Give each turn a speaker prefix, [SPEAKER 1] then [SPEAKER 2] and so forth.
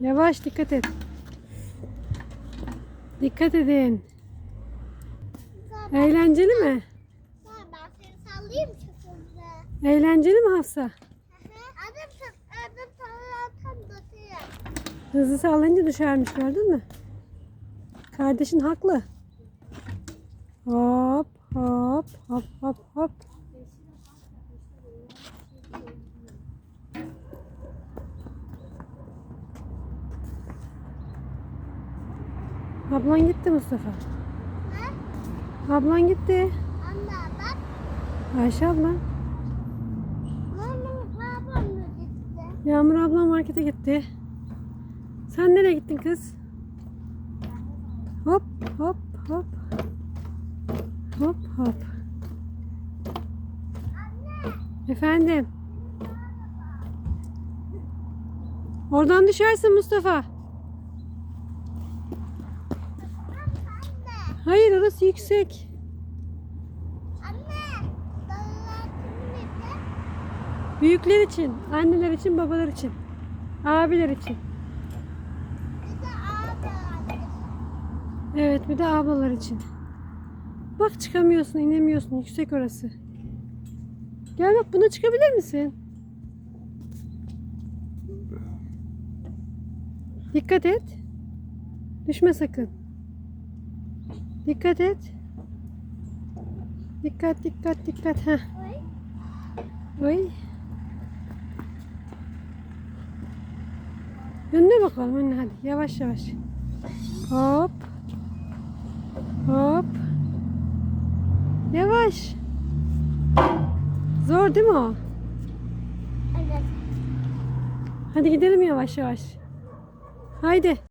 [SPEAKER 1] Yavaş dikkat et. Dikkat edin. Eğlenceli mi?
[SPEAKER 2] Ben seni sallayayım kızı.
[SPEAKER 1] Eğlenceli mi Hafsa?
[SPEAKER 2] Adım adım sallarken batıyor.
[SPEAKER 1] Hızlı sallayınca düşermiş gördün mü? Kardeşin haklı. Hop hop hop hop hop. Ablan gitti Mustafa.
[SPEAKER 2] Ne?
[SPEAKER 1] Ablan gitti.
[SPEAKER 2] Anne bak.
[SPEAKER 1] Ayşe abla. Yağmur ablam markete gitti. Sen nereye gittin kız? Hop hop hop. Hop hop. Efendim. Oradan düşersin Mustafa.
[SPEAKER 2] Anne.
[SPEAKER 1] Hayır orası yüksek.
[SPEAKER 2] Anne.
[SPEAKER 1] Büyükler için, anneler için, babalar için. Abiler için. Evet bir de ablalar için. Bak çıkamıyorsun, inemiyorsun. Yüksek orası. Gel bak buna çıkabilir misin? Dikkat et. Düşme sakın. Dikkat et. Dikkat dikkat dikkat. Heh. Oy. Önüne bakalım önüne hadi. Yavaş yavaş. Hop. Hop. Yavaş. Zor değil mi o?
[SPEAKER 2] Evet.
[SPEAKER 1] Hadi gidelim yavaş yavaş. Haydi.